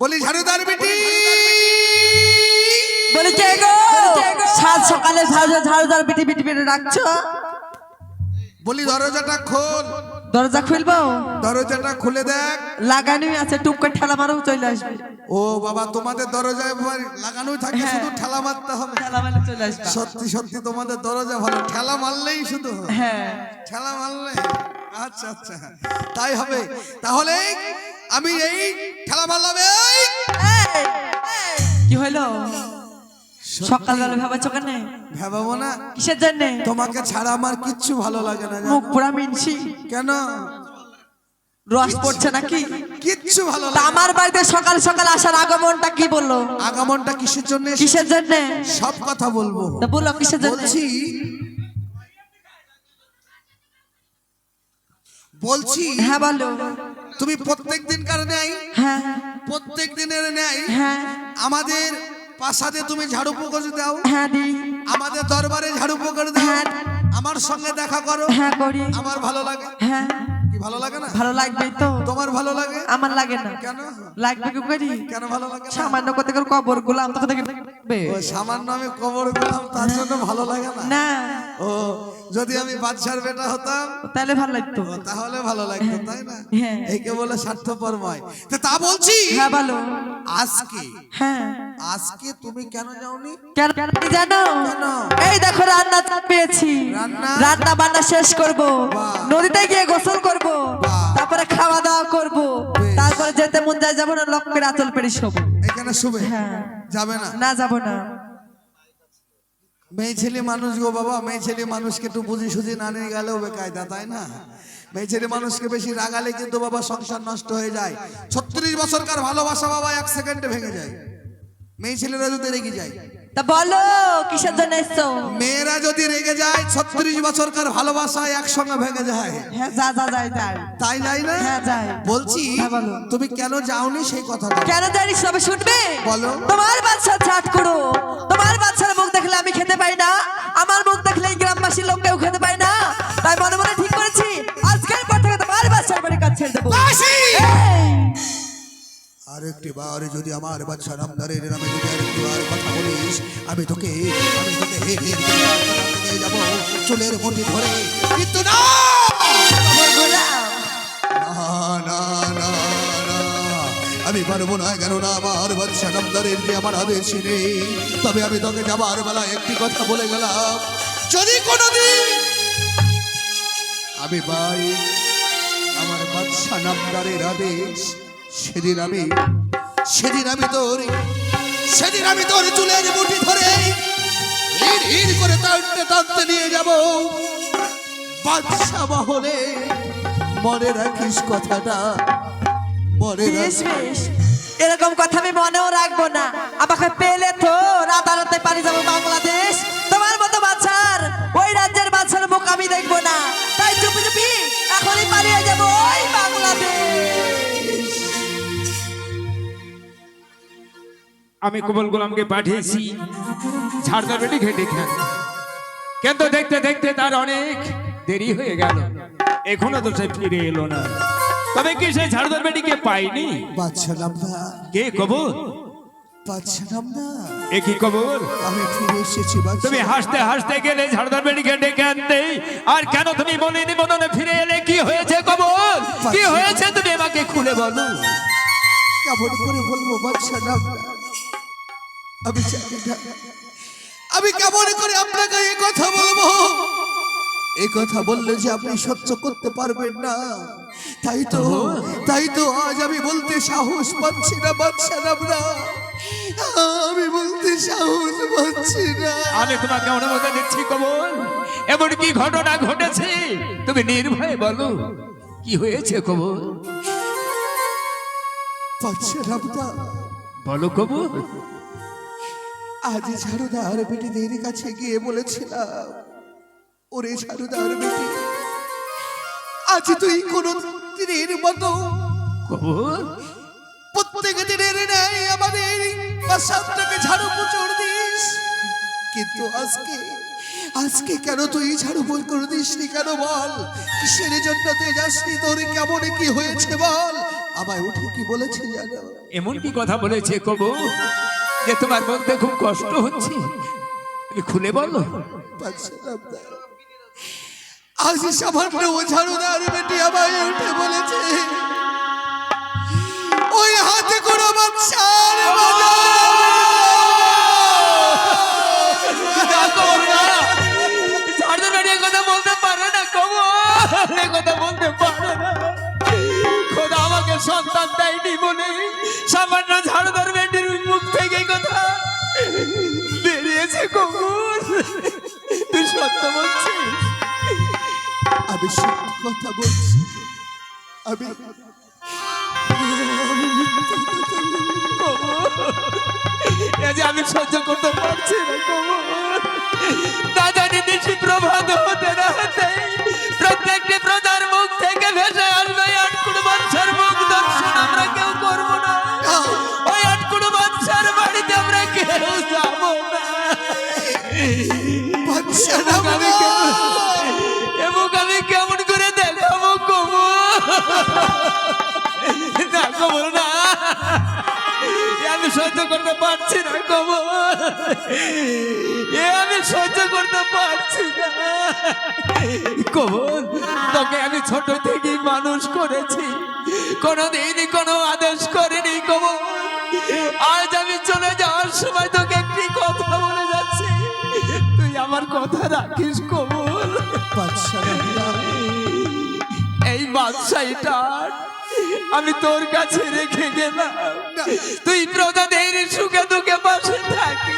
বলি ঝাড়ুদার বেটি। বলি কে গো? সাত সকালে ঝাড়ুদার পিটি পিটি পিটি ডাকছো? বলি দরজাটা খোল। দরজা খুলবো? দরজাটা খুলে দেখ। লাগানি আছে টুক করে ঠেলা মারো চলে আসবে। ও বাবা তোমাদের দরজায় ভাই লাগানোই থাকে হ্যাঁ। শুধু ঠেলা মারতে হবে। ঠেলা মারলে চলে আসবে। সত্যি সত্যি তোমাদের দরজা ভালো। ঠেলা মারলেই শুধু হ্যাঁ। ঠেলা মারলে আচ্ছা আচ্ছা। তাই হবে। তাহলে আমি এই খেলা মারলাম এই! কি হইল সকালবেলা ভাবাচ্ছ কেন? ভাবাবো না। কিসের জন্য? তোমাকে ছাড়া আমার কিচ্ছু ভালো লাগে না? মুখ পুরা মিনছি। কেন? রস পড়ছে নাকি? কিচ্ছু ভালো আমার বাড়িতে সকাল সকাল আসার আগমনটা কি বলল? আগামনটা কিসের জন্য কিসের জন্য? সব কথা বলব। তা বলল কিসের জন্য? বলছি বলছি হ্যাঁ বলো। তুমি প্রত্যেক দিন কার নেই হ্যাঁ। প্রত্যেক দিনের নেই হ্যাঁ। আমাদের প্রাসাদে তুমি ঝাড়ু পোকর দাও। হ্যাঁ দি। আমাদের দরবারে ঝাড়ু পোকর দাও। হ্যাঁ। আমার সঙ্গে দেখা করো। হ্যাঁ করি। আমার ভালো লাগে। হ্যাঁ। কি ভালো লাগে না? ভালো লাগবে তো। তোমার ভালো লাগে? আমার লাগে না। কেন? লাগবে কি করি? কেন ভালো লাগে সামান্য কত করে কবর গুলাম তো কত লাগবে। ও সামান্য আমি কবর গেলাম তার জন্য ভালো লাগে না? না। ও যদি আমি বাদশার বেটা হতাম তাহলে ভালো লাগতো। তাহলে ভালো লাগতো তাই না? হ্যাঁ। এইকে বলে স্বার্থপরময়। তো তা বলছি হ্যাঁ ভালো আজকে হ্যাঁ। আজকে তুমি কেন যাওনি? কেন জানো? এই দেখো রান্না চাপ পেয়েছি। রান্না? রান্না বান্না শেষ করব। নদীতে গিয়ে গোসল করব। তারপরে খাওয়া দাওয়া করব। তারপরে যেতে মন যায় যাব না লক্ষ্যের আচল পেরে শোব। এখানে শুবে? হ্যাঁ। যাবে না? না যাব না। মেয়ে ছেলে মানুষ গো বাবা মেয়ে ছেলে মানুষকে একটু বুঝি সুঝি না নিয়ে গেলেও বেকায়দা তাই না? মেয়ে ছেলে মানুষকে বেশি রাগালে কিন্তু বাবা সংসার নষ্ট হয়ে যায়। ছত্রিশ বছরকার ভালোবাসা বাবা এক সেকেন্ডে ভেঙে যায়। মেয়ে ছেলেরা যদি রেগে যায়। তা বলো কিসের জন্য এসছো? মেয়েরা যদি রেগে যায় ছত্রিশ বছরকার ভালোবাসা একসঙ্গে ভেঙে যায়। হ্যাঁ যা যা তাই যাই না? হ্যাঁ, যাই। বলছি হ্যাঁ, তুমি কেন যাওনি সেই কথাটা? কেন সবে শুনবে? বলো। তোমার বাচ্চা ছাট করো। তোমার বাচ্চার মুখ দেখলে আমি আর একটি বার যদি আমার বাচ্চা নামদারের নামে যদি আর একটি বার কথা বলিস, আমি তোকে আমি তোকে হে হে যাব। চুলের মুঠি ধরে। কিন্তু না। আমি পারব না কেন না আমার বাচ্চা নামদারের যে আমার আদেশ নেই। তবে আমি তোকে যাবার বেলা একটি কথা বলে গেলাম। যদি কোনোদিন আমি পাই আমার বাচ্চা নামদারের আদেশ সেদিন আমি সেদিন আমি তোর সেদিন আমি তোর চুলের মুঠি ধরে হির হির করে টানতে টানতে নিয়ে যাব। বাদশা মহলে মনে রাখিস কথাটা, মনে রাখিস এরকম কথা আমি মনেও রাখব না। আমাকে পেলে তো আদালতে পারি যাব বাংলাদেশ। তোমার মতো বাচ্চার ওই রাজ্যের বাচ্চার মুখ আমি দেখব না। আমি কবল গোলামকে পাঠিয়েছি। ঝাড়দার বেটি ঘেটে খান কিন্তু দেখতে দেখতে তার অনেক দেরি হয়ে গেল। এখনও তো সে ফিরে এলো না। তবে কি সে ঝাড়দার বেটিকে পাইনি বাচ্চা নামদা কে কবর বাচ্চা নামদা এ কি কবর আমি ফিরে এসেছি তুমি হাসতে হাসতে গেলে ঝাড়দার বেটিকে ডেকে আনতে। আর কেন তুমি বলিনি মননে ফিরে এলে? কি হয়েছে কবর কি হয়েছে তুমি আমাকে খুলে বলো? কেমন করে বলব বাচ্চা নামদা আমি জানি না আমি কেমন করে আপনাকে এই কথা বলব? এই কথা বললে যে আপনি সহ্য করতে পারবেন না। তাই তো তাই তো আজ আমি বলতে সাহস পাচ্ছি না বাচ্চা নামদা আমি বলতে সাহস পাচ্ছি না। আমি তোমাকে অনুমতি দিচ্ছি কবর এমন কি ঘটনা ঘটেছে? তুমি নির্ভয়ে বলো। কি হয়েছে বাচ্চা নামদা বলো কবর আজ ঝাড়ুদার বেটিদের কাছে গিয়ে বলেছিলাম ওরে ঝাড়ুদার বেটি আজ তুই কোন দিনের মতো প্রত্যেক দিনের নেই আমাদের বাসাটাকে ঝাড়ু পুচড় দিস। কিন্তু আজকে আজকে কেন তুই ঝাড়ু ফুল করে দিসনি কেন বল? কিসের জন্য তুই যাসনি? তোর কেমন কি হয়েছে বল? আমায় উঠে কি বলেছে জানো? এমন কি কথা বলেছে কবু যে তোমার বলতে খুব কষ্ট হচ্ছে তুমি খুলে বলো। আজ সামান্য বেটি আমায় উঠে বলেছে ওই হাতে কোনো বাচ্চার কথা বলতে পারে না কথা বলতে পারে না খোদা আমাকে সন্তান দেয়নি বলে সামান্য ঝাড়দার বেটির কবুল তুই সত্য বলছিস? আমি সত্য কথা বলছি। আমি আমি সহ্য করতে পারছি না। সহ্য করতে পারছি না কবল এ আমি সহ্য করতে পারছি না। কবল তোকে আমি ছোট থেকেই মানুষ করেছি। কোনোদিন কোনো আদেশ করিনি কবল আজ আমি চলে যাওয়ার সময় তোকে একটি কথা বলে যাচ্ছি। তুই আমার কথা রাখিস কবল বাদশাহ এই বাদশাহীটা আমি তোর কাছে রেখে গেলাম। তুই প্রজাদের সুখে দুঃখে পাশে থাকি